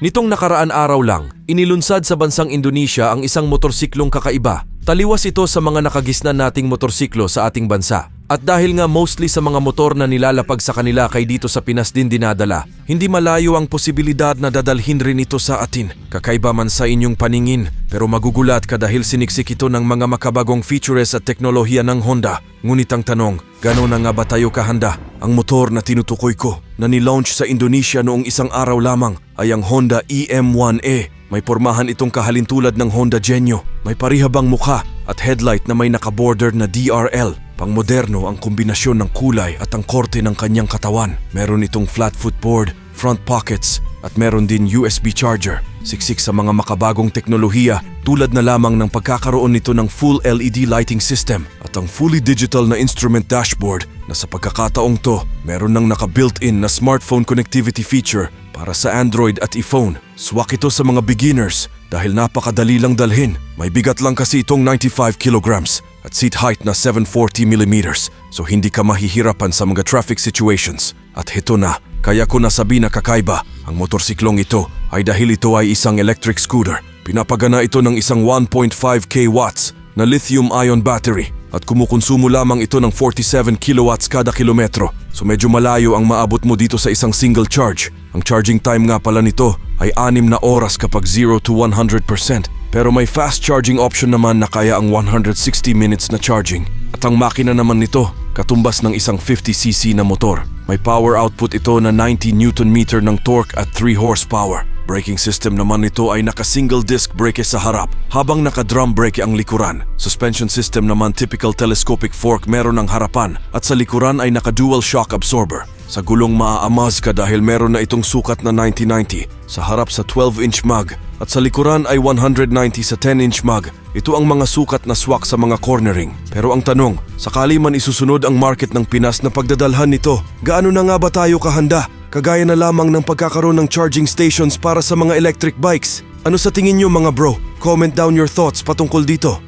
Nitong nakaraan araw lang, inilunsad sa bansang Indonesia ang isang motorsiklong kakaiba. Taliwas ito sa mga nakagisnan nating motorsiklo sa ating bansa. At dahil nga mostly sa mga motor na nilalapag sa kanila kay dito sa Pinas din dinadala, hindi malayo ang posibilidad na dadalhin rin ito sa atin. Kakaiba man sa inyong paningin, pero magugulat ka dahil siniksik ito ng mga makabagong features at teknolohiya ng Honda. Ngunit ang tanong, gano'n na nga ba tayo kahanda? Ang motor na tinutukoy ko, na nilaunch sa Indonesia noong isang araw lamang, ay ang Honda E EM1A. May pormahan itong kahalintulad ng Honda Genio. May parihabang mukha at headlight na may nakaborder na DRL. Pangmoderno ang kombinasyon ng kulay at ang korte ng kanyang katawan. Meron itong flat footboard, front pockets at meron din USB charger. Siksik sa mga makabagong teknolohiya tulad na lamang ng pagkakaroon nito ng full LED lighting system at ang fully digital na instrument dashboard na sa pagkakataong to meron ng naka-built-in na smartphone connectivity feature para sa Android at iPhone. Swak ito sa mga beginners dahil napakadali lang dalhin. May bigat lang kasi itong 95 kilograms at seat height na 740 millimeters so hindi ka mahihirapan sa mga traffic situations. At ito na, kaya ko nasabi na kakaiba, ang motorsiklong ito ay dahil ito ay isang electric scooter. Pinapagana ito ng isang 1.5k watts na lithium-ion battery at kumukonsumo lamang ito ng 47 kilowatts kada kilometro. So medyo malayo ang maabot mo dito sa isang single charge. Ang charging time nga pala nito ay 6 na oras kapag 0 to 100%. Pero may fast charging option naman na kaya ang 160 minutes na charging. At ang makina naman nito, katumbas ng isang 50cc na motor. May power output ito na 90 Newton meter ng torque at 3 horsepower. Braking system naman nito ay naka-single disc brake sa harap, habang naka-drum brake ang likuran. Suspension system naman typical telescopic fork meron ng harapan at sa likuran ay naka-dual shock absorber. Sa gulong maaamaz ka dahil meron na itong sukat na 90-90, sa harap sa 12-inch mag at sa likuran ay 190 sa 10-inch mag. Ito ang mga sukat na swak sa mga cornering. Pero ang tanong, sakali man isusunod ang market ng Pinas na pagdadalhan nito, gaano na nga ba tayo kahanda? Kagaya na lamang ng pagkakaroon ng charging stations para sa mga electric bikes. Ano sa tingin nyo mga bro? Comment down your thoughts patungkol dito.